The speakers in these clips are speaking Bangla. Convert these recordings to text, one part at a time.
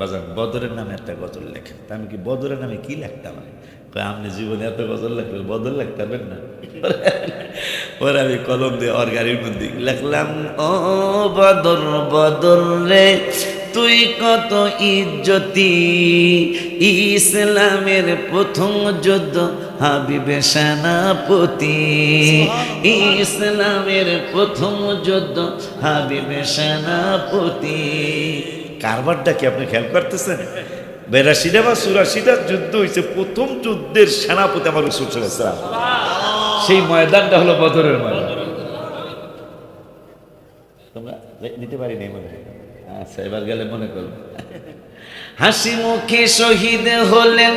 বাজার, বদরের নামে একটা গজল লেখেন। তা আমি কি বদরের নামে কি লিখতাম আমি? আপনি জীবনে এত গজল লিখবেন বদল লিখতে পারবেন না? ওরা আমি কলম দিয়ে ওর গাড়ির মধ্যে লিখলাম, ও বদর বদর রে, তুই কত ইজ্জতি। ইসলামের প্রথম যুদ্ধ হাবিবে সেনাপতি। ইসলামের প্রথম যুদ্ধ হাবিবে সেনাপতি। কারবারটা কি আপনি খেয়াল করতেছেন? বেরাশিটা বা চুরাশিটা যুদ্ধ হয়েছে প্রথম যুদ্ধের সেনাপতি আমার রসুল সেই ময়দানটা হলো বদরের ময়দান। তোমরা নিতে পারি নাই মনে আচ্ছা এবার গেলে মনে করো। হাসি মুখে শহীদ হলেন,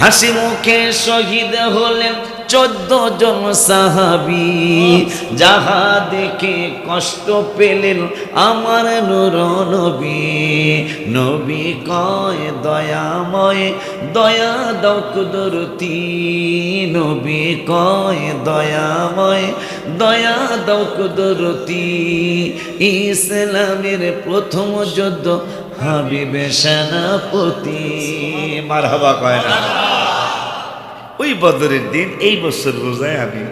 হাসি মুখে শহীদ হলেন চোদ্দ জন সাহাবি, যাহা দেখে কষ্ট পেলেন আমার নুর নবী। নবী কয়, দয়াময়, দয়া দাও কুদরতি। নবী কয়, দয়াময়, দয়া দাও কুদরতি। ইসলামের প্রথম যুদ্ধ হাবিবে সেনাপতি। মার হাবা কয় না। ওই বদরের দিন, এই বছর রোজায় আমি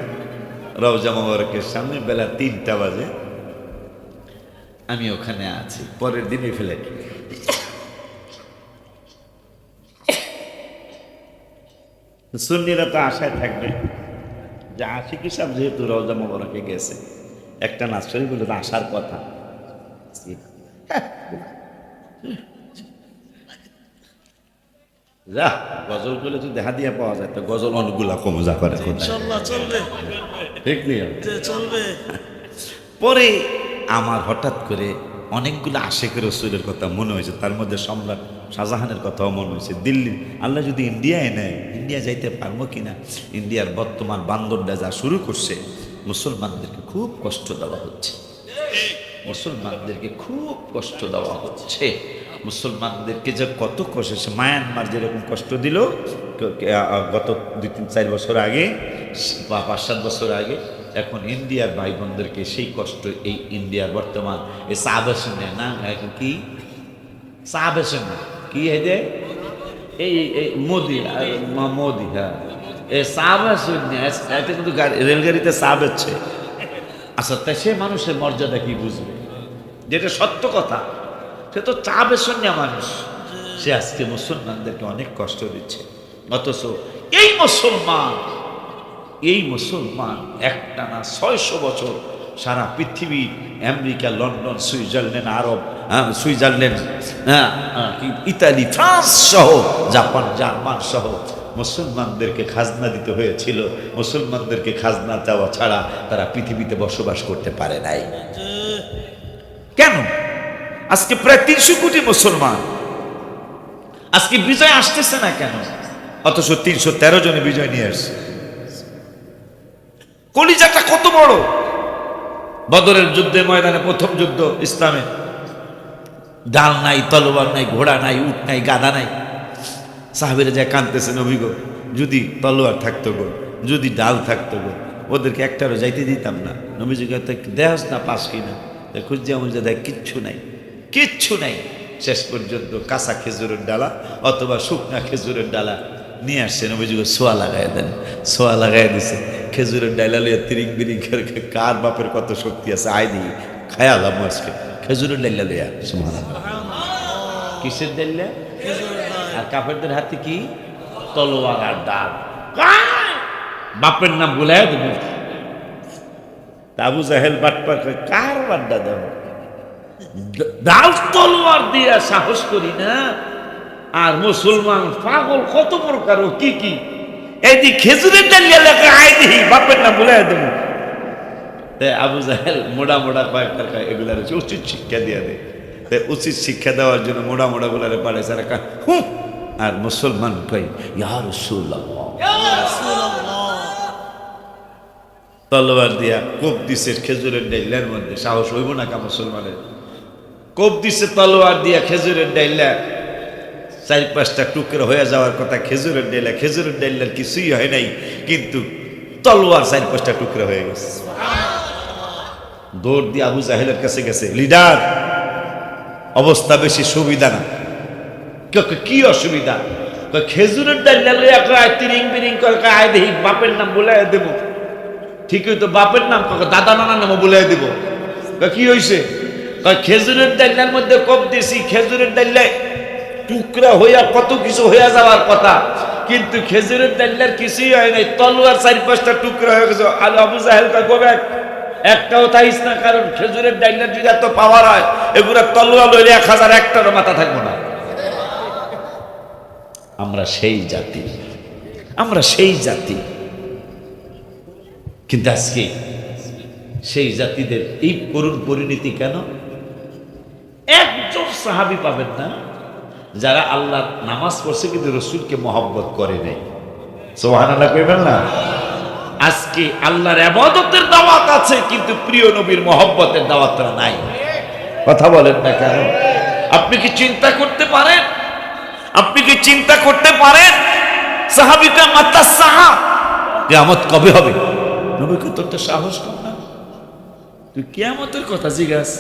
রওজা মোবারকের সামনে বেলা তিনটা বাজে। আমি ওখানে আছি, পরের দিনই ফেলে সুন্নিরা তো আশায় থাকবে যে আশিক হিসাব যেহেতু রওজা মোবারকে গেছে, একটা বলে তো আসার কথা। যা গজল করলে তো দেখা দিয়ে পাওয়া যায় তো গজল অনেকগুলা কম যা করে। চলবে। ঠিক নেই যে চলবে। পরে আমার হঠাৎ করে অনেকগুলো আশেকের রসুলের কথা মনে হয়েছে তার মধ্যে সম্রাট শাহজাহানের কথাও মনে হয়েছে। দিল্লি আল্লাহ যদি ইন্ডিয়ায় নেয় ইন্ডিয়া যাইতে পারব কিনা? ইন্ডিয়ার বর্তমান বান্দরটা যা শুরু করছে মুসলমানদেরকে খুব কষ্ট দেওয়া হচ্ছে। মুসলমানদেরকে খুব কষ্ট দেওয়া হচ্ছে। মুসলমানদেরকে যে কত কষ্ট সে মায়ানমার যেরকম কষ্ট দিল গত দুই তিন, চার বছর আগে, বা পাঁচ, সাত বছর আগে, এখন ইন্ডিয়ার ভাই বোনদেরকে সেই কষ্ট এই ইন্ডিয়ার বর্তমান এই সাবেশনে না এখন কি? সাবেশনে কি হেদে এই এই মোদি মোদি হ্যাঁ। এই সাবেশনে এতে কিন্তু গাড়ি- রেলগাড়িতে সাব হচ্ছে। আচ্ছা তাই সে মানুষের মর্যাদা কি বুঝবে? যেটা সত্য কথা সে তো চা বেসন নেওয়া মানুষ। সে আজকে মুসলমানদেরকে অনেক কষ্ট দিচ্ছে। অথচ এই মুসলমান এই মুসলমান একটানা ছয়শো বছর সারা পৃথিবী আমেরিকা লন্ডন সুইজারল্যান্ড আরব হ্যাঁ, সুইজারল্যান্ড হ্যাঁ হ্যাঁ, ইতালি ফ্রান্স সহ জাপান জার্মান সহ মুসলমানদেরকে খাজনা দিতে হয়েছিল। মুসলমানদেরকে খাজনা দেওয়া ছাড়া তারা পৃথিবীতে বসবাস করতে পারে নাই। কেন? আজকে প্রায় তিনশো কোটি মুসলমান। আজকে বিজয় আসতেছে না কেন? অথচ তিনশো তেরো জনে বিজয় নিয়ে আসছে। কলিজাটা কত বড়? বদরের যুদ্ধে, ময়দানে প্রথম যুদ্ধ ইসলামে। ডাল নাই, তলোয়ার নাই, ঘোড়া নাই, উট নাই গাদা নাই। সাহাবিরা যায় কাঁদতেছেন, অভিজ্ঞ। যদি তলোয়ার থাকতো গো, যদি ডাল থাকতো গো, ওদেরকে একটারও যাইতে দিতাম না। নবীজিকে তো দেহস না পাস কিনা। খুঁজে মুজে দেয় কিচ্ছু নাই। কিচ্ছু নাই। শেষ পর্যন্ত কাঁচা খেজুরের ডালা অথবা শুকনা খেজুরের ডালা নিয়ে আসছে নবীজিকে সোয়া লাগাই দেন। সোয়া লাগাই দিছে। খেজুরের ডালা লিয়ে তিরিং বিরিং করে বাপের কত শক্তি আছে আয় দিই খায়ালাম আজকে। খেজুরের ডাল্লা লিয়া সুবহানাল্লাহ। কিসের ডাল্লা আর কাফেরদের হাতে কি? তলোয়ার আর ডাল বাপের নাম বলে দেবো। আবু জাহেল বাটপার কয়, কার বাড্ডা দেব? ডাল তলোয়ার দিয়ে সাহস করি না। আর মুসলমান পাগল কত প্রকার ও কি কি। এই খেজুরের ডালিয়া লেখা আয় দিহি বাপের নাম বলে দেবো। তাই আবু জাহেল মোড়া মোড়া কয়েকটা কয় এগুলার হচ্ছে উচিত শিক্ষা দিয়ে দেয়। তাই উচিত শিক্ষা দেওয়ার জন্য মোড়া মোড়া গুলারে পারে সারা হুঁ! আর মুসলমান কই ইয়া রাসূলুল্লাহ। তলোয়ার দিয়া কোপ দিছে খেজুরের ডাইলার মধ্যে। সাহস হইব না কা মুসলমানের? কোপ দিছে তলোয়ার দিয়া খেজুরের ডাইলা চার পাঁচটা টুকরো হয়ে যাওয়ার কথা খেজুরের ডাইলা খেজুরের ডাইলার কিছুই হয় নাই, কিন্তু তলোয়ার চার পাঁচটা টুকরো হয়ে গেছে। দৌড় দিয়ে আবু জাহেলের কাছে গেছে, লিডার, অবস্থা বেশি সুবিধা না। ক- অসুবিধা? খেজুরের ডাল লইয়া তিরিং বিরিং করে আয় দেখি, বাপের নাম বলে দেবো। ঠিকই তো বাপের নাম দাদা নানার নাম বলে দিব। কি হয়েছে খেজুরের ডালের মধ্যে কম দিয়েছি খেজুরের ডালে টুকরা হইয়া কত কিছু হইয়া যাওয়ার কথা। কিন্তু খেজুরের ডালের কিছুই হয় নাই, তলোয়ার চারি পাঁচটা টুকরা হয়ে গেছে। আলো আবু জাহেল কয় গোবে একটাও তাইস না, কারণ খেজুরের ডালের যদি এত পাওয়ার হয়, এগুলো তলোয়ার লইলে এক হাজার, একটারও মাথা থাকব না। আমরা সেই জাতি, আমরা সেই জাতি। কিন্তু আজকে সেই জাতিদের এই করুণ পরিণতি কেন? একজন সাহাবি পাবেন না যারা আল্লাহ নামাজ পড়ছে কিন্তু রসুলকে মহব্বত করে নাই। সোহান আল্লাহ কইবেন না? আজকে আল্লাহর আবাদতের দাওয়াত আছে, কিন্তু প্রিয় নবীর মহব্বতের দাওয়াতটা নাই। কথা বলেন না কেন? আপনি কি চিন্তা করতে পারেন? আপনি কি চিন্তা করতে পারেন? সাহাবিকা মাতা সাহা কেয়ামত কবে হবে? নবীকে তোর তো সাহস কম না। তুই কেয়ামতের কথা জিজ্ঞাস।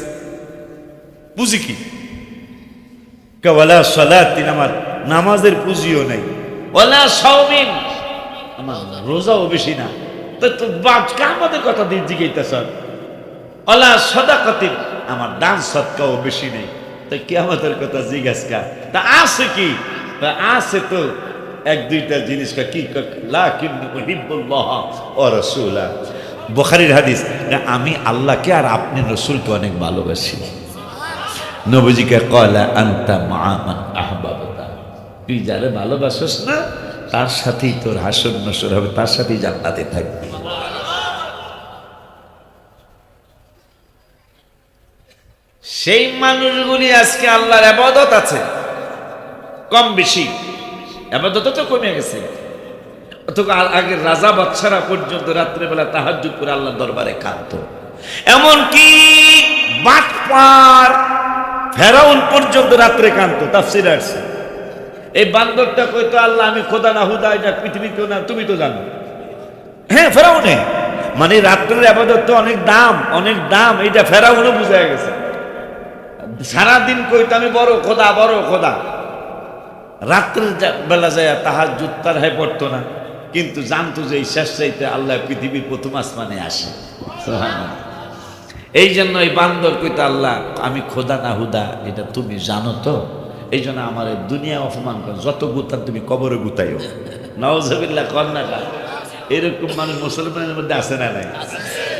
বুঝি কি? কেবলা সলাতিন আমার নামাজের পুঁজিও নাই। ওলা সাউমিন আমার রোজাও বেশি না। তো তো বাপ কামাদের কথা দিয়ে জিজ্ঞাইতেছ ওলা সদাকতিন, আমার দান সৎকাও বেশি নেই। তো কেয়ামতের কথা জিজ্ঞাস তা আছে কি? তা আছে তো এক, দুইটা জিনিস কা কি লাকিন উহিব্বুল্লাহ, ও রাসূলা। বুখারীর হাদিস আমি আল্লাহকে আর আপনি রসুলকে অনেক ভালোবাসি। নবীজিকে কয়লা আন্তা মামান আহবাবতা। তুই যারা ভালোবাসস না, তার সাথেই তোর হাসন নসর হবে, তার সাথেই জান্নাতে থাকবি। সেই মানুষগুলি আজকে আল্লাহর আবাদত আছে। কম বেশি। আবাদত তো কমে গেছে। অথবা আগে রাজা বাচ্চারা পর্যন্ত রাত্রেবেলা তাহাজ্জুদ করে আল্লাহ দরবারে কাঁদত। এমনকি বাটপার ফেরাউন পর্যন্ত রাত্রে কাঁদত, তাফসির আসছে। এই বান্দরটা কইতো, আল্লাহ, আমি খোদা না, হুদা, এটা পৃথিবী কেউ না, তুমি তো জানো। হ্যাঁ ফেরাউনে। মানে রাত্রের আবাদত তো অনেক দাম অনেক দাম, এইটা ফেরাউনও বুঝা গেছে। সারাদিন কইতো, আমি বড় খোদা বড় খোদা। রাত্রের বেলা যায় তাহার জুত্তার হয়ে পড়তো না। কিন্তু জানতো যে এই শেষ চাইতে আল্লাহ পৃথিবীর প্রথম আসমানে আসে। এই জন্য এই বান্দর কইতে আল্লাহ আমি খোদা না হুদা এটা তুমি জানো তো? এই জন্য আমার দুনিয়া অপমান কর যত গুতার তুমি কবরে গুতাইও। নওয়াজবিল্লাহ কর না কা। এরকম মানুষ মুসলমানের মধ্যে আসে না নাই?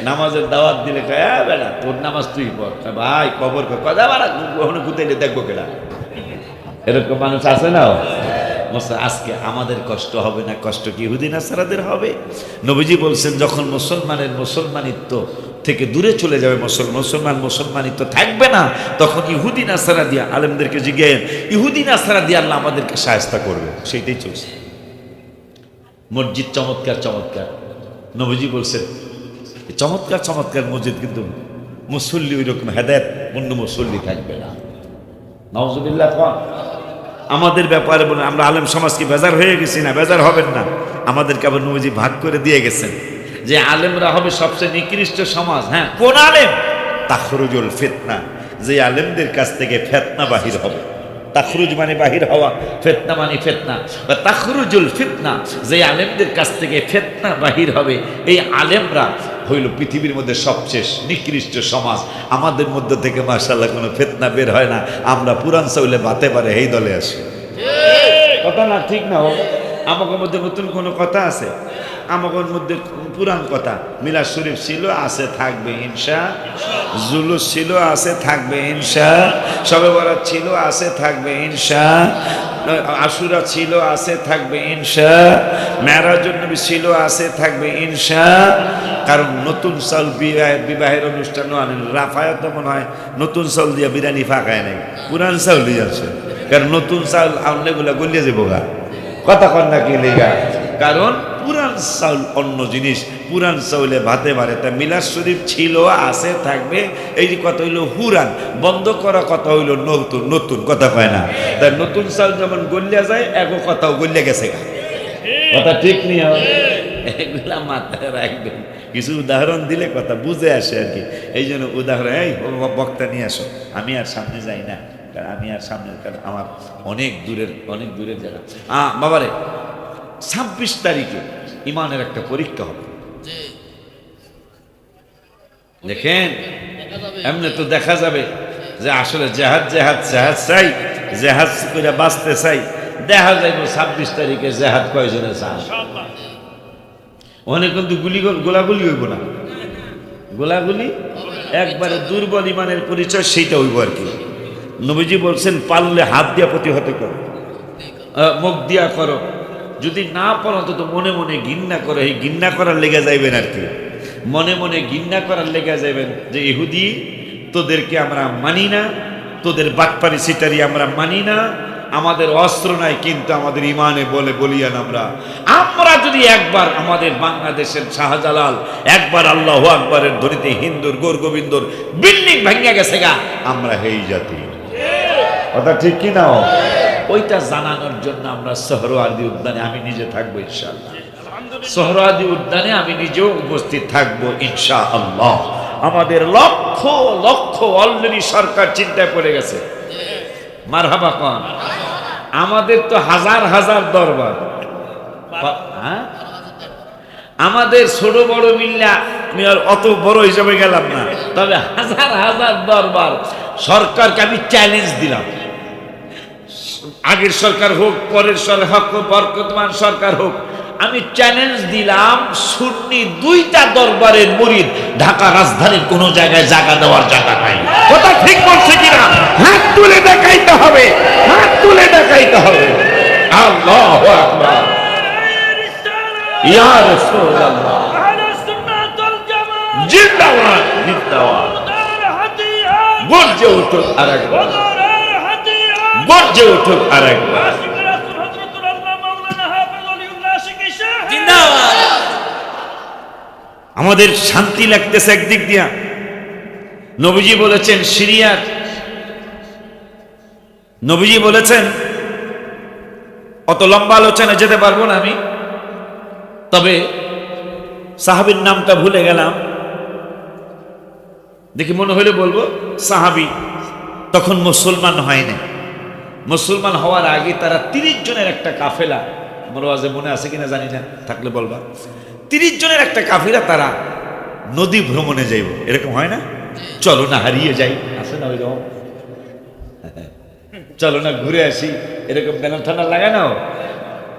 নামাজের দাওয়াত দিলে কয় বেড়া তোর নামাজ তুই পড়। ভাই কবর কয়, বাড়া ওখানে গুতাইলে দেখব কেডা? এরকম মানুষ আছে না? আজকে আমাদের কষ্ট হবে না? কষ্ট কি ইহুদিন আসারাদের হবে? নবীজি বলছেন, যখন মুসলমানের মুসলমানিত্ব থেকে দূরে চলে যাবে, মুসল, মুসলমান মুসলমানিত্ব থাকবে না, তখন ইহুদিন আসারা দিয়া আলেমদেরকে জিজ্ঞেন ইহুদিন আসারা দিয়ে আল্লাহ আমাদেরকে সাহায্য করবে। সেইটাই চলছে। মসজিদ চমৎকার চমৎকার। নবীজি বলছেন, চমৎকার চমৎকার মসজিদ, কিন্তু মুসল্লি ওই রকম হেদায়ত, অন্য মুসল্লি থাকবে না। খান আমাদের ব্যাপারে বলে, আমরা আলেম সমাজকে বেজার হয়ে গেছি না? বেজার হবেন না। আমাদেরকে আবার নবীজি ভাগ করে দিয়ে গেছেন। যে আলেমরা হবে সবচেয়ে নিকৃষ্ট সমাজ হ্যাঁ? কোন আলেম? তাখরুজুল ফেতনা। যে আলেমদের কাছ থেকে ফেতনা বাহির হবে। তাখরুজ মানে বাহির হওয়া ফেতনা মানে ফেতনা। বা তাখরুজুল ফিতনা যে আলেমদের কাছ থেকে ফেতনা বাহির হবে এই আলেমরা হইল পৃথিবীর মধ্যে সবশেষ নিকৃষ্ট সমাজ। আমাদের মধ্যে থেকে মার্শাল্লাহ কোনো ফেতনা বের হয় না। আমরা পুরান চাউলে বাতে পারে এই দলে আসি। কথা না ঠিক না হোক আমাদের মধ্যে নতুন কোনো কথা আছে? আমাদের মধ্যে পুরান কথা। মিলাদ শরীফ ছিল, আছে, থাকবে, ইনশা। জুলুস ছিল, আছে, থাকবে, ইনশা। সবে বরাত ছিল, আছে, থাকবে, ইনশা। আশুরা ছিল, আছে, থাকবে, ইনশা। মেরাজুন নবী ছিল, আছে, থাকবে, ইনশা। কারণ নতুন সাল বিবাহ, বিবাহের অনুষ্ঠানও আনেন রাফায়ত মনে হয়, নতুন চাউল দিয়া বিরিয়ানি ফাঁকায় নাই। পুরান সাল দিয়ে আছে। কারণ নতুন চাউল আনলে গুলা গলিয়ে যাব গা। কথা কন না কি লেগা? কারণ পুরান চাউল অন্য জিনিস, পুরান চাউলে ভাতে মারে তা মিলাদ শরীফ ছিল, আছে, থাকবে। এই যে কথা হইল হুরান, বন্ধ করা কথা হইল নতুন নতুন, কথা কয় না। তাই নতুন চাউল যেমন গলিয়া যায় এক কথাও গলিয়া গেছে কথা ঠিক নিয়ে এগুলা মাথায় রাখবেন। কিছু উদাহরণ দিলে কথা বুঝে আসে আর কি। এই জন্য উদাহরণ, এই বক্তা নিয়ে আসো। আমি আর সামনে যাই না, কারণ আমি আর সামনে আমার অনেক দূরের অনেক দূরের জায়গা। আহ বাবারে ছাব্বিশ তারিখে ইমানের একটা পরীক্ষা হবে। দেখেন এমনি তো দেখা যাবে যে আসলে জেহাদ জেহাদ জেহাদ চাই জেহাদ করে বাঁচতে চাই। দেখা যাইব ছাব্বিশ তারিখে জেহাদ কয়জনে চান ওখানে কিন্তু গুলি গোলাগুলি হইব না। গোলাগুলি একবারে দুর্বল ইমানের পরিচয় সেইটা হইব আর কি। নবীজি বলছেন পাললে হাত দিয়া প্রতিহত করো। মুখ দিয়া করো। যদি না পারো তো মনে মনে ঘিন্না করো। এই ঘিন্না করার লেগে যাইবেন আর কি। মনে মনে ঘিন্না করার লেগে যাইবেন যে ইহুদি তোদেরকে আমরা মানি না। তোদের বাটপারি সিটারি আমরা মানি না। আমাদের অস্ত্র নাই কিন্তু আমাদের ইমানে বলে বলিয়ান আমরা। আমরা যদি একবার আমাদের বাংলাদেশের শাহজালাল একবার আল্লাহ আকবরের ধরিতে হিন্দুর গোর গোবিন্দর বিল্ডিং ভাঙ্গা গেছে গা আমরা হেই জাতি। কথা ঠিক কি না? ওইটা জানানোর জন্য আমরা সোহরাদি উদ্যানে আমি নিজে থাকব ইনশাআল্লাহ। সোহরাদি উদ্যানে আমি নিজেও উপস্থিত থাকব ইনশা আল্লাহ আমাদের লক্ষ লক্ষ অলরেডি সরকার চিন্তায় পড়ে গেছে। মারহাবা কন। আমাদের তো হাজার হাজার দরবার। হ্যাঁ? আমাদের ছোট বড় মিল্লা আমি আর অত বড় হিসাবে গেলাম না। তবে হাজার হাজার দরবার সরকারকে আমি চ্যালেঞ্জ দিলাম। আগের সরকার হোক পরের সরকার হোক বর্তমান সরকার হোক আমি চ্যালেঞ্জ দিলাম সুন্নি দুইটা দরবারের মরিদ ঢাকা রাজধানীর কোন জায়গায় জায়গা দেওয়ার জায়গা নাই। কথা ঠিক বলছে কিনা? হাত তুলে দেখাইতে হবে হাত তুলে দেখাইতে হবে। আল্লাহ আকবার। ইয়া রাসূলুল্লাহ। জিন্দাবাদ জিন্দাবাদ। বলছে উঠো আরেকবার। গর্জে উঠুক আর একবার আমাদের শান্তি লাগতেছে একদিক দিয়া। নবীজি বলেছেন সিরিয়ার। নবীজি বলেছেন অত লম্বা আলোচনা যেতে পারব না আমি। তবে সাহাবির নামটা ভুলে গেলাম। দেখি মনে হইলে বলব সাহাবি তখন মুসলমান হয় না মুসলমান হওয়ার আগে তারা তিরিশ জনের একটা কাফেলা। আমার ওয়াজে মনে আছে কিনা জানি না, থাকলে বলবা। তিরিশ জনের একটা কাফিলা তারা নদী ভ্রমণে যাইব। এরকম হয় না? চলো না, হারিয়ে যাই। আসে না ওই রকম? চলো না, ঘুরে আসি। এরকম ব্যানার লাগে না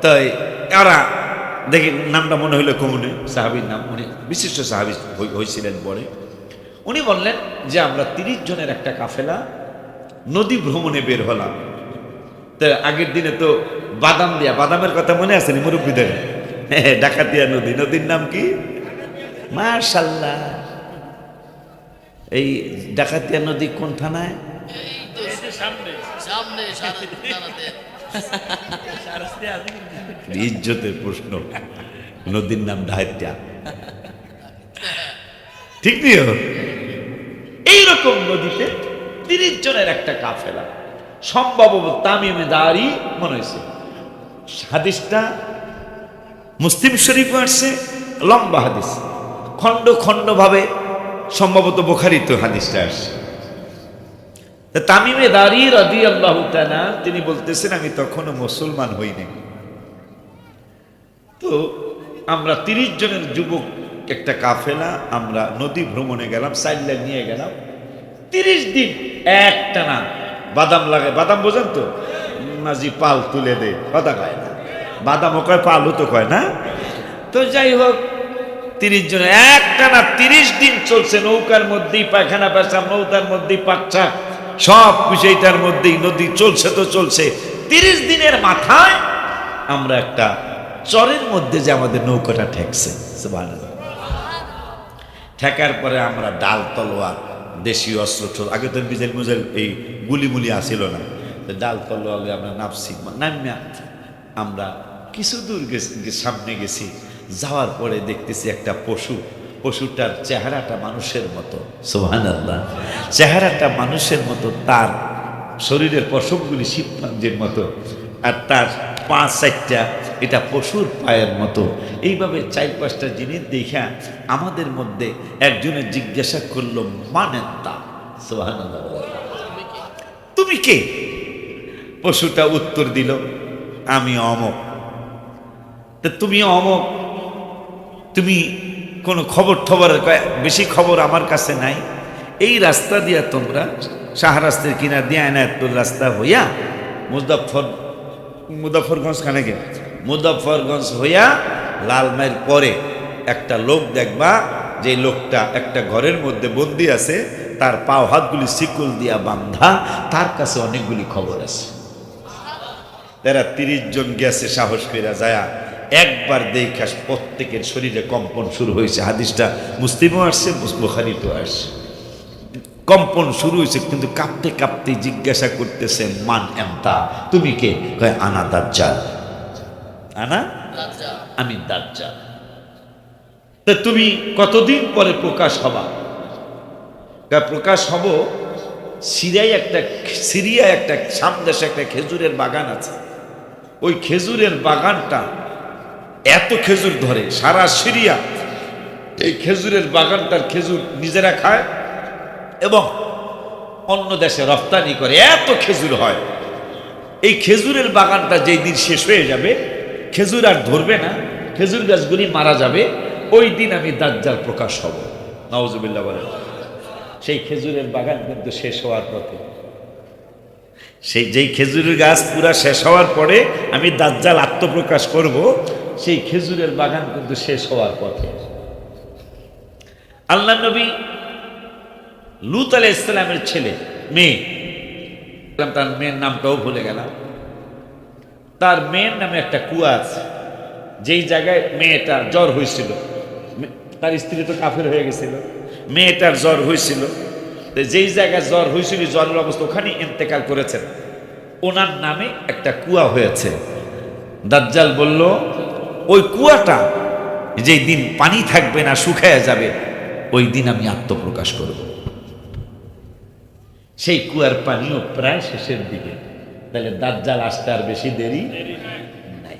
তাই এরা দেখি, নামটা মনে হইল কমুনে। সাহাবির নাম, উনি বিশিষ্ট সাহাবি হয়েছিলেন পরে। উনি বললেন যে আমরা তিরিশ জনের একটা কাফেলা নদী ভ্রমণে বের হলাম। তো আগের দিনে তো বাদাম দিয়া বাদামের কথা মনে আছে নি মুরব্বীদের? ডাকাতিয়া নদী নদীর নাম কি? মার্শাল্লাহ এই ডাকাতিয়া নদী কোন থানায়? ইজ্জতের প্রশ্ন। নদীর নাম ডাহাতিয়া ঠিক নিও এইরকম নদীতে তিরিশ জনের একটা কাফেলা। সম্ভবত তামিমে দাঁড়ি মনে হয়েছে। হাদিসটা মুসলিম শরীফ আসছে, লম্বা হাদিস। খণ্ড ভাবে সম্ভবত বোখারিত হাদিসটা আসছে। তামিমে দাঁড়িয়ে রাদি আল্লাহ তিনি বলতেছেন, আমি তখনও মুসলমান হইনি। তো আমরা তিরিশ জনের যুবক, একটা কাফেলা, আমরা নদী ভ্রমণে গেলাম সাইডলাইন নিয়ে গেলাম। তিরিশ দিন, একটা না বাদাম লাগে, বাদাম বোঝেন তো? মাঝি পাল তুলে দে কথা কয় না। বাদামও কয় পালও তো কয় না? তো যাই হোক, তিরিশ জন, একটা না তিরিশ দিন চলছে, নৌকার মধ্যেই পায়খানা পেশাব নৌকার মধ্যেই পাচ্ছা সব বিষয়টার মধ্যেই নদী চলছে তো চলছে। তিরিশ দিনের মাথায় আমরা একটা চরের মধ্যে যে আমাদের নৌকাটা ঠেকছে। ঠেকার পরে আমরা ডাল, তলোয়ার, দেশীয় অস্ত্র, আগে তো বিজেল মুজেল এই গুলি মুলি আসিল না। ডাল লইয়া আমরা নামছি। নামিয়া আমরা কিছু দূর সামনে গেছি। যাওয়ার পরে দেখতেছি একটা পশু। পশুটার চেহারাটা মানুষের মতো সোহান আল্লাহ চেহারাটা মানুষের মতো, তার শরীরের পশমগুলি শিবপাঞ্জের মতো, আর তার পাঁচ চারটা, এটা পশুর পায়ের মতো। এইভাবে চার পাঁচটা জিনিস দেখা আমাদের মধ্যে একজনের জিজ্ঞাসা করল, মানেন তা? সোহান আল্লাহ। তুমি কে পশুটা উত্তর দিল, আমি অমক। তা তুমি অমক? তুমি কোনো খবর টবর বেশি খবর আমার কাছে নাই। এই রাস্তা দিয়া তোমরা শাহরাস্তের কিনা দিয়া এনায়তুল রাস্তা হইয়া মুজফর মুজফরগঞ্জ খানে গে মুজফরগঞ্জ হইয়া লালমাইর পরে একটা লোক দেখবা যে লোকটা একটা ঘরের মধ্যে বন্দি আছে তার পাও হাতগুলি শিকল দিয়া বান্ধা, তার কাছে অনেকগুলি খবর আছে। তারা তিরিশ জন গেছে সাহস কইরা যায়া, একবার দেখা প্রত্যেকের শরীরে কম্পন শুরু হয়েছে। হাদিসটা মুসলিমও আসছে, বুখারিতেও আসছে। কম্পন শুরু হয়েছে, কিন্তু কাঁপতে কাঁপতে জিজ্ঞাসা করতেছে মান এমতা তুমি কে? কয়, আনা দাজ্জাল। আনা? আমি দাজ্জাল। তা তুমি কতদিন পরে প্রকাশ হবা? প্রকাশ হব সিরিয়ায় একটা সিরিয়ায় একটা সামদেশে একটা খেজুরের বাগান আছে। ওই খেজুরের বাগানটা এত খেজুর ধরে, সারা সিরিয়া এই খেজুরের বাগানটার খেজুর নিজেরা খায় এবং অন্য দেশে রপ্তানি করে, এত খেজুর হয়। এই খেজুরের বাগানটা যেই দিন শেষ হয়ে যাবে, খেজুর আর ধরবে না, খেজুর গাছগুলি মারা যাবে, ওই দিন আমি দাজ্জাল প্রকাশ হব। বলেন। সেই খেজুরের বাগান কিন্তু শেষ হওয়ার পথে। সেই, যেই খেজুরের গাছ পুরা শেষ হওয়ার পরে আমি দাজ্জাল আত্মপ্রকাশ করব, সেই খেজুরের বাগান কিন্তু শেষ হওয়ার পথে। আল্লাহ নবী লুত আলাহ ইসলামের ছেলে, মেয়ে তার মেয়ের নামটাও ভুলে গেলাম। তার মেয়ের নামে একটা কুয়া আছে, যেই জায়গায় মেয়েটা জ্বর হয়েছিল। তার স্ত্রী তো কাফের হয়ে গেছিল। মেয়েটার জ্বর হয়েছিল। যেই জায়গায় জ্বর হয়েছিল জ্বরের অবস্থা ওখানেই ইন্তেকাল করেছেন। ওনার নামে একটা কুয়া হয়েছে। দাজ্জাল বলল, ওই কুয়াটা যেই দিন পানি থাকবে না, শুকায় যাবে, ওই দিন আমি আত্মপ্রকাশ করব। সেই কুয়ার পানিও প্রায় শেষের দিকে। তাহলে দাজ্জাল আসতে আর বেশি দেরি নাই।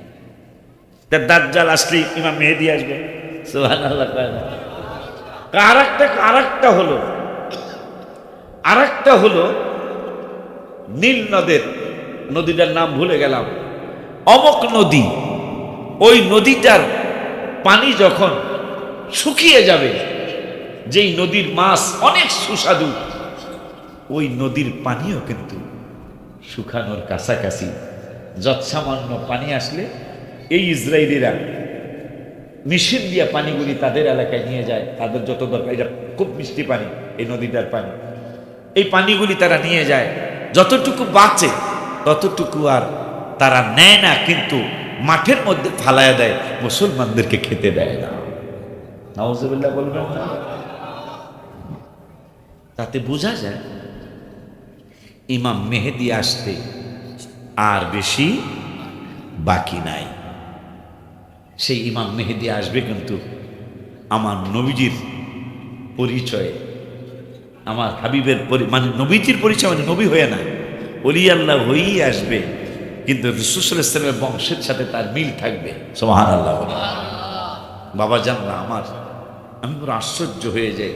দাজ্জাল আসলে ইমাম মেহেদি আসবে। সোহান আল্লাহ আর একটা আর একটা হলো আর হলো নীল নদের, নদীটার নাম ভুলে গেলাম। অমক নদী, ওই নদীটার পানি যখন শুকিয়ে যাবে, যেই নদীর মাছ অনেক সুস্বাদু, ওই নদীর পানিও কিন্তু শুকানোর কাছাকাছি, যৎসামান্য পানি আসলে এই ইসরায়েলিরা মেশিন দিয়া পানিগুলি তাদের এলাকায় নিয়ে যায়। তাদের যত দরকার, এটা খুব মিষ্টি পানি, এই নদীটার পানি। এই পানিগুলি তারা নিয়ে যায়। যতটুকু বাঁচে, ততটুকু আর তারা নেয় না, কিন্তু মাঠের মধ্যে ফালায় দেয়। মুসলমানদেরকে খেতে দেয় না। নওয়াজুবিল্লাহ বলবেন তাতে বোঝা যায়, ইমাম মেহেদি আসতে আর বেশি বাকি নাই। সেই ইমাম মেহেদি আসবে কিন্তু আমার নবীজির পরিচয়ে, আমার হাবিবের পরি- মানে নবীজির পরিচয় মানে নবী হয়ে না অলি আল্লাহ হয়েই আসবে। কিন্তু রসুল ইসলামের বংশের সাথে তার মিল থাকবে। সোহান আল্লাহ। বাবা জানলা আমার, আমি পুরো আশ্চর্য হয়ে যাই।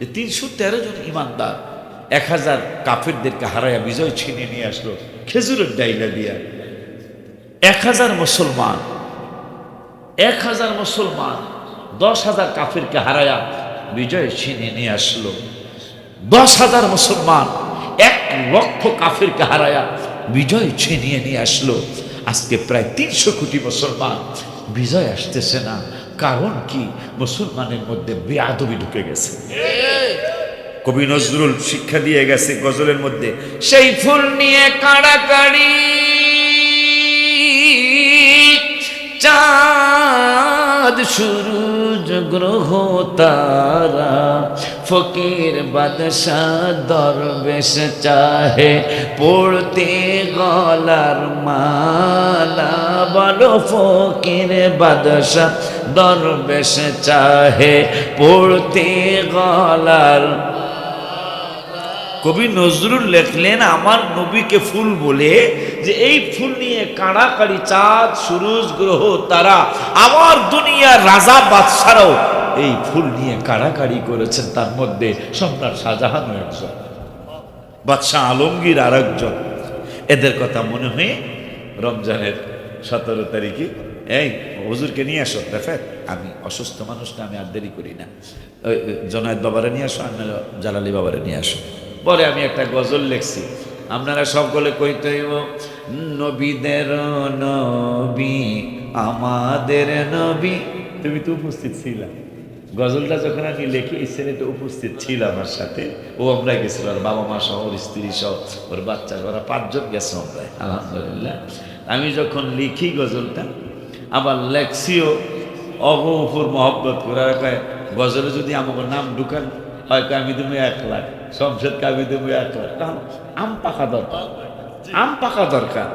যে তিনশো তেরো জন ইমানদার এক হাজার কাফেরদেরকে হারায়া বিজয় ছিনিয়ে নিয়ে আসলো খেজুরের ডাইলা দিয়া। এক হাজার মুসলমান এক হাজার মুসলমান, দশ হাজার কাফেরকে হারায়া বিজয় ছিনিয়ে নিয়ে আসলো। দশ হাজার মুসলমান, এক লক্ষ কাফেরকে হারায়া বিজয় ছিনিয়ে নিয়ে আসলো। আজকে প্রায় তিনশো কোটি মুসলমান বিজয় আসতেছে না। কারণ কি? মুসলমানের মধ্যে বেআবি ঢুকে গেছে। কবি নজরুল শিক্ষা দিয়ে গেছে গজলের মধ্যে, সেই ফুল নিয়ে কাড়াকাড়ি চাঁদ সূরজ গ্রহ তারা, ফকির বাদশাহ দরবেশ চাহে, পড়তে গলার মালা বলো ফকির বাদশাহ দরবেশ চাহে, পড়তে গলার কবি নজরুল লেখলেন, আমার নবীকে ফুল বলে যে এই ফুল নিয়ে কাড়াকাড়ি চাঁদ, সুরুজ, গ্রহ, তারা, আমার দুনিয়ার রাজা বাদশারাও এই ফুল নিয়ে কাড়াকাড়ি করেছেন। তার মধ্যে সম্রাট শাহজাহানও একজন, বাদশাহ আলমগীর আর একজন এদের কথা মনে হয়ে রমজানের সতেরো তারিখে, এই হজুরকে নিয়ে আসো রেফেত আমি অসুস্থ মানুষটা, আমি আর দেরি করি না। জনায়ত বাবারে নিয়ে আসো আর জালালি বাবারে নিয়ে আসো পরে আমি একটা গজল লিখছি। আপনারা সকলে কইতে হইব, নবীদের নবী, আমাদের নবী। তুমি তো উপস্থিত ছিলা। গজলটা যখন আমি লিখি, এই ছেলেটা উপস্থিত ছিল আমার সাথে। ও আমরা গেছিল, ওর বাবা মা সহ, ওর স্ত্রী সহ, ওর বাচ্চা, ওরা পাঁচজন গেছে আমরা আলহামদুলিল্লাহ। আমি যখন লিখি গজলটা, আবার লেখছিও অগফুর মহব্বত করে কয়, গজলে যদি আমাকে নাম ঢুকান হয় আমি তুমি এক লাখ শমশেদকে আমি তুমি এক লাখ তাহলে আম পাকা দরকার। আম পাকা দরকার।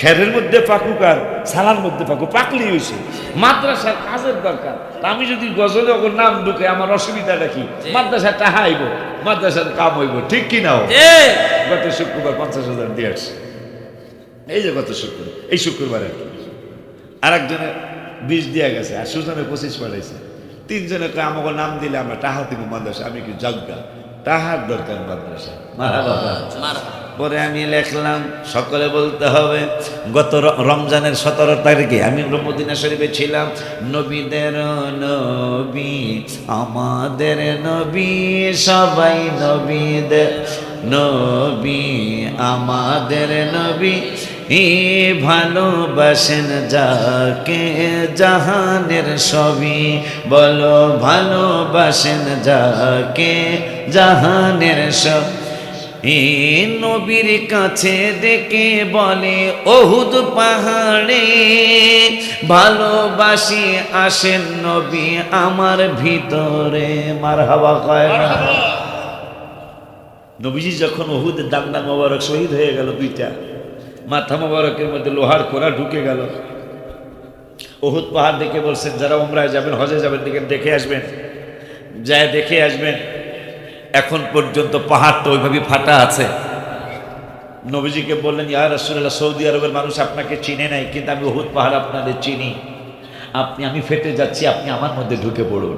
খেরের মধ্যে পাকুক আর সালার মধ্যে পাকুক পাকলি হয়েছে। মাদ্রাসার কাজের দরকার। আমি যদি গজলে ওর নাম ঢুকে আমার অসুবিধাটা কি? মাদ্রাসা টাহা আইব মাদ্রাসার কাম হইব ঠিক কি না গত শুক্রবার পঞ্চাশ হাজার দিয়ে আসছে। এই যে গত শুক্রবার এই শুক্রবার আর একজনে বিষ দিয়া গেছে আর সুজনে পঁচিশ পাঠাইছে। তিনজনে কয় আমাকে নাম দিলে আমরা টাহা দিব মাদ্রাসা। আমি কি যজ্ঞা টাহার দরকার মাদ্রাসা। পরে আমি লিখলাম সকলে বলতে হবে গত রমজানের সতেরো তারিখে আমি মদিনা শরীফে ছিলাম। নবীদের নবী আমাদের নবী সবাই নবীদের নবী আমাদের নবী ই ভালোবাসেন যাকে জাহানের সবই বলো ভালোবাসেন যাকে জাহানের সব এ নবীর কাছে দেখে বলে অহুদ পাহাড়ে ভালোবাসি আসেন নবী আমার ভিতরে। মার হাওয়া কয় না। নবীজি যখন ওহুদের দান্ডা মোবারক শহীদ হয়ে গেল দুইটা। মাথা মোবারকের মধ্যে লোহার কোড়া ঢুকে গেল। ওহুদ পাহাড় দেখে বলছেন, যারা উমরায় যাবেন, হজে যাবেন, দেখেন, দেখে আসবেন। যায়, দেখে আসবেন। এখন পর্যন্ত পাহাড়টা ওইভাবে ফাটা আছে। নবীজিকে বললেন, ইয়া রাসূলুল্লাহ, সৌদি আরবের মানুষ আপনাকে চিনে নাই, কিন্তু আমি ওহুদ পাহাড় আপনাদের চিনি। আপনি, আমি ফেটে যাচ্ছি, আপনি আমার মধ্যে ঢুকে পড়ুন।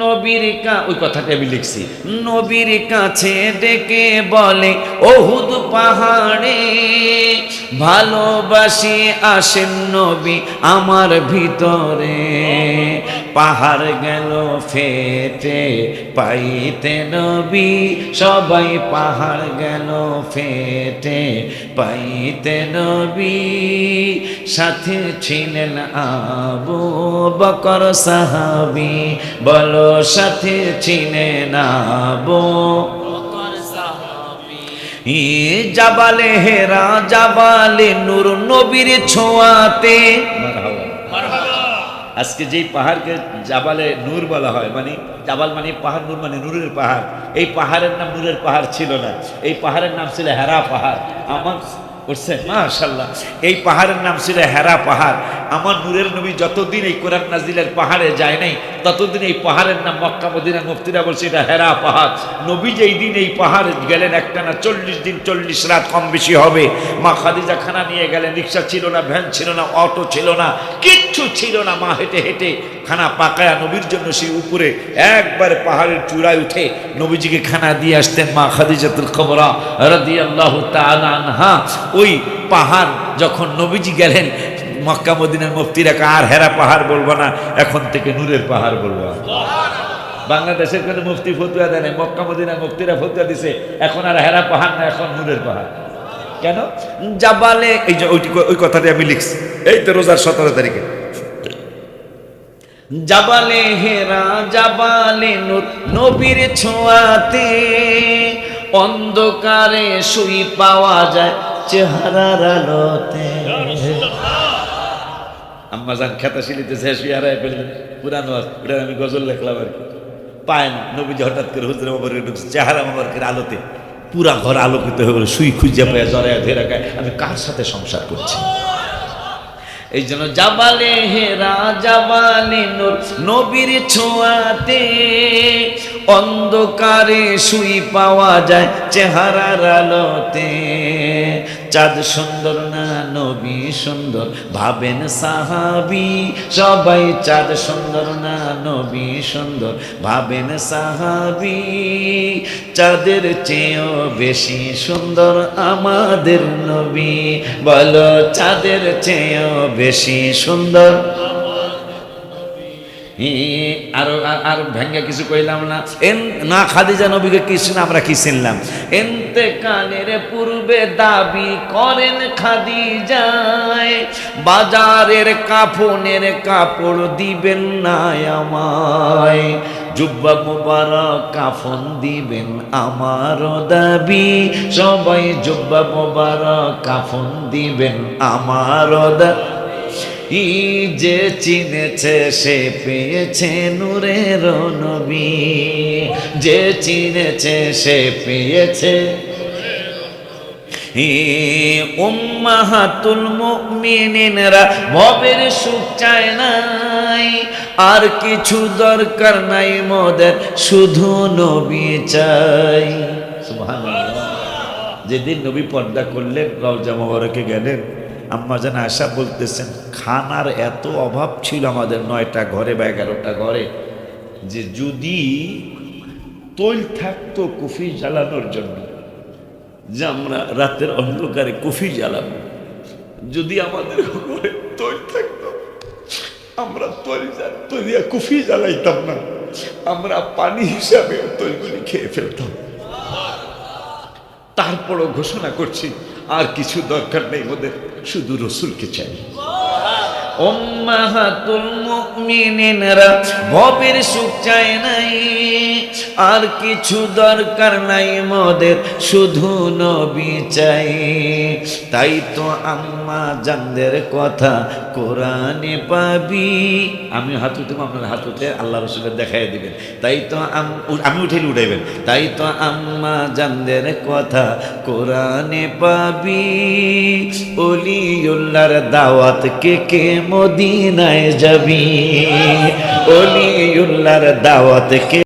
নবীর কা, ওই কথাটা আমি লিখছি। নবীর কাছে ডেকে বলে, ওহুদ পাহাড়ে ভালোবাসি আসেন নবী আমার ভিতরে। পাহাড় গেল ফেটে পাইতে নবী, সবাই পাহাড় গেল ফেটে পাইতে নবী, সাথে ছিলেন আবু বকর সাহাবি। বলো, সাথে ছিলেন আবু জাবালে হেরা জাবালে নূর নবীর ছোঁয়াতে। আজকে যেই পাহাড়কে জাবালে নূর বলা হয় মানে জাবাল মানে পাহাড়, নূর মানে নূরের পাহাড়। এই পাহাড়ের নাম নূরের পাহাড় ছিল না। এই পাহাড়ের নাম ছিল হেরা পাহাড়। আমার করছে মাশাল্লাহ এই পাহাড়ের নাম ছিল হেরা পাহাড়। আমার নূরের নবী যতদিন এই কোরআন নাজিলের পাহাড়ে যায় নাই, ততদিন এই পাহাড়ের নাম মক্কা মদিনা মুফতিরা বলছে, এটা হেরা পাহাড়। নবী যেই দিন এই পাহাড়ে গেলেন, একটা না চল্লিশ দিন, চল্লিশ রাত কম বেশি হবে। মা খাদিজা খানা নিয়ে গেলেন, রিক্সা ছিল না, ভ্যান ছিল না, অটো ছিল না, কিচ্ছু ছিল না, মা হেঁটে হেঁটে খানা পাকায়া নবীর জন্য সেই উপরে একবার পাহাড়ের চূড়ায় উঠে নবীজিকে খানা দিয়ে আসতেন মা খাদিজাতুল খবরা রাদিয়াল্লাহু তাআলা আনহা। ওই পাহাড় যখন নবীজি গেলেন, মক্কা, মদিনার মুফতিরা আর হেরা পাহাড় বলব না, এখন থেকে নূরের পাহাড় বলব বাংলাদেশের কোনো মুফতি ফতুয়া দেয় মক্কা, মদিনার মুফতিরা ফতুয়া দিছে, এখন আর হেরা পাহাড় না, এখন নূরের পাহাড়। কেন? জাবালে, এই যে ওইটি ওই কথাটি আমি লিখছি, এই তো রোজার সতেরো তারিখে। জাবালে হেরা, জাবালে নবীর ছোঁয়াতে অন্ধকারে শুই পাওয়া যায়। চেহারার আলোতে। আম্মা যান খেতা শেষ হয়ে হারায় ফেললেন পুরানো ওটা আমি গজল লেখলাম আর কি। পায় না, নবীজি হঠাৎ করে হুজুর মোবারকের ঢুকছে, চেহারা মোবারকের আলোতে। পুরা ঘর আলোকিত হয়ে গেল শুই খুঁজে পায় জড়ায় ধরে রাখায়, আমি কার সাথে সংসার করছি? এই জন্য জাবালে হেরা জাবালে নবীর ছোঁয়াতে অন্ধকারে শুই পাওয়া যায় চেহারার আলোতে। চাঁদ সুন্দর না নবী সুন্দর, ভাবেন সাহাবি, সবাই চাঁদ সুন্দর না নবী সুন্দর, ভাবেন সাহাবি, চাঁদের চেয়েও বেশি সুন্দর আমাদের নবী, বলো চাঁদের চেয়েও বেশি সুন্দর। আর, আর- ভেঙ্গে কিছু কইলাম না। এন, না, খাদিজা নবীকে না, আমরা কি চিনলাম? এনতে কানের পূর্বে দাবি করেন খাদিজায়, বাজারের কাফনের কাপড় দিবেন না আমায়। জুব্বা মুবারক কাফন দিবেন আমার দাবি, সবাই জুব্বা মুবারক কাফন দিবেন আমার দাবি। ই যে চিনেছে সে পেয়েছে নূরের নবী। যে চিনেছে সে পেয়েছে উম্মাহাতুল মুমিনিনরা। ভবের সুখ চায় নাই, আর কিছু দরকার নাই মোদের, শুধু নবী চাই। যেদিন নবী পর্দা করলেন, রওজা মোবারকে গেলেন আম্মা যেন আশা বলতেছেন, খানার এত অভাব ছিল আমাদের নয়টা ঘরে বা এগারোটা ঘরে যে যদি তৈল থাকতো কফি জ্বালানোর জন্য, যে আমরা রাতের অন্ধকারে কফি জ্বালাবো। যদি আমাদের ঘরে তৈল থাকতো, আমরা তৈরি তৈরিয়া কফি জ্বালাইতাম না, আমরা পানি হিসাবে তৈলগুলি খেয়ে ফেলতাম। তারপরও ঘোষণা করছি, আর কিছু দরকার নেই ওদের। শুধু রসুলকে চাই। উম্মাহাতুল মুমিনিনরা ভবের সুখ চায় নাই। আর কিছু দরকার নাই মোদের, শুধু নবী চাই। তাই তো আম্মা জানদের কথা কোরআনে পাবি। আমি হাত উঠে আপনার হাত উঠে আল্লাহ রসুলের দেখাই দিবেন। তাই তো আম- উঠেলে উঠাইবেন। তাই তো আম্মা জানদের কথা কোরআনে পাবি। অলিউল্লার দাওয়াত কে কে মদিনায় যাবি। অলিউল্লার দাওয়াত কে